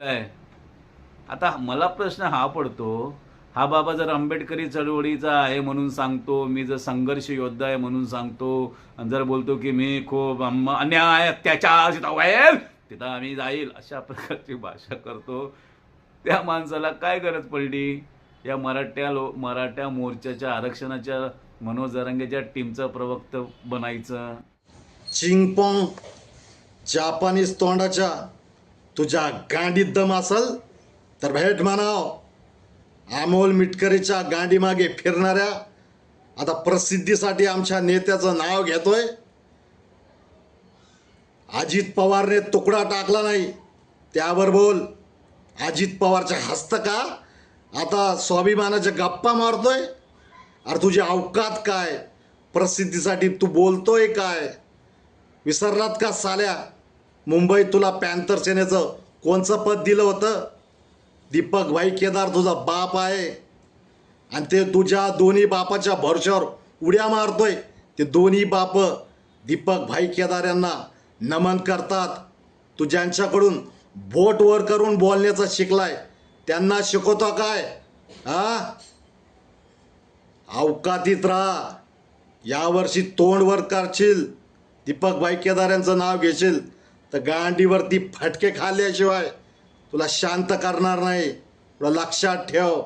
आहे. आता मला प्रश्न हा पडतो हा बाबा जर आंबेडकरी चळवळीचा आहे म्हणून सांगतो मी जर संघर्ष योद्धा आहे म्हणून सांगतो आणि जर बोलतो की मी खूप अन्याय अत्याचार तिथं आम्ही जाईल अशा प्रकारची भाषा करतो. त्या माणसाला काय गरज पडली? या मराठ्या लो मराठा मोर्चाच्या आरक्षणाच्या मनोज जरांगेच्या टीमचं प्रवक्त बनायचं. चिंगपोंग जापानीज तोंडाच्या तुझ्या गांडीत दम असल तर भेट म्हणाव अमोल मिटकरीच्या गांडीमागे फिरणाऱ्या आता प्रसिद्धीसाठी आमच्या नेत्याचं नाव घेतोय. अजित पवारने तुकडा टाकला नाही. त्यावर बोल. अजित पवारच्या हस्त का? आता स्वाभिमानाच्या गप्पा मारतोय. अरे तुझी अवकात काय? प्रसिद्धीसाठी तू बोलतोय काय? विसरलात का साल्या? मुंबईत तुला पॅन्थर सेनेचं कोणचं पद दिलं होतं? दीपक भाई केदार तुझा बाप आहे. आणि ते तुझ्या दोन्ही बापाच्या भरशावर उड्या मारतोय. ते दोन्ही बाप दीपक भाई केदार यांना नमन करतात. तू ज्यांच्याकडून बोट वर करून बोलण्याचं शिकलाय त्यांना शिकवतो काय? हा अवकातीत राहा. यावर्षी तोंड वर करशील. दीपक भाई केदार यांचं नाव घेशील. तर गांडीवरती फटके खाल्ल्याशिवाय तुला शांत करणार नाही. तुला लक्षात ठेव.